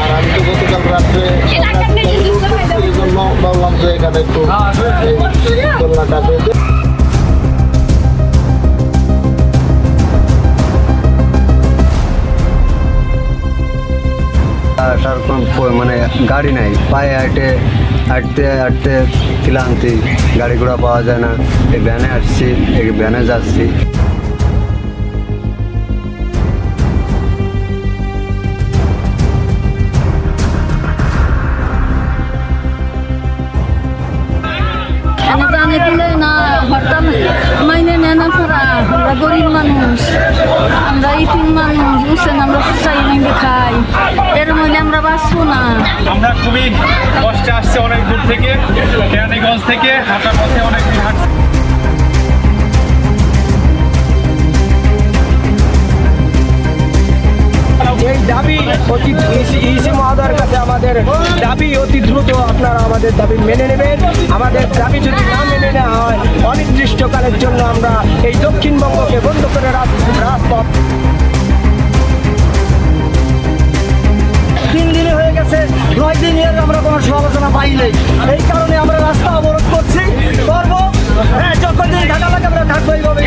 আর আমি তো গতকাল রাত্রে ভাবলাম যে এখানে একটু কোনো মানে গাড়ি নাই পায়ে হাঁটে হাঁটতে হাঁটতে ক্লান্তি গাড়ি ঘোড়া পাওয়া যায় না এই ভ্যানে আসছি, এই ভ্যানে যাচ্ছি। আমরা গরিব মানুষ আমরা ইতিম মানুষ বুঝছেন? আমরা চাই ভেঙে খাই। এর মধ্যে আমরা বাঁচবো না। আমরা খুবই কষ্টে আসছি অনেক দূর থেকে কেরানীগঞ্জ থেকে হাঁটার পথে অনেক দূর হাঁটছি। এই দাবি অতি ইসি আমাদের দাবি অতি দ্রুত আপনারা আমাদের দাবি মেনে নেবেন। আমাদের দাবি যদি না মেনে নেওয়া হয়, অনির্দিষ্টকালের জন্য আমরা এই দক্ষিণবঙ্গকে বন্ধ করে রাজপথ তিন দিনে হয়ে গেছে, নয় দিন এর আমরা কোনো সমালোচনা পাইনি এই কারণে আমরা রাস্তা অবরোধ করছি, করব। হ্যাঁ যখন দিন ঢাকা লাগে আমরা থাকব এইভাবে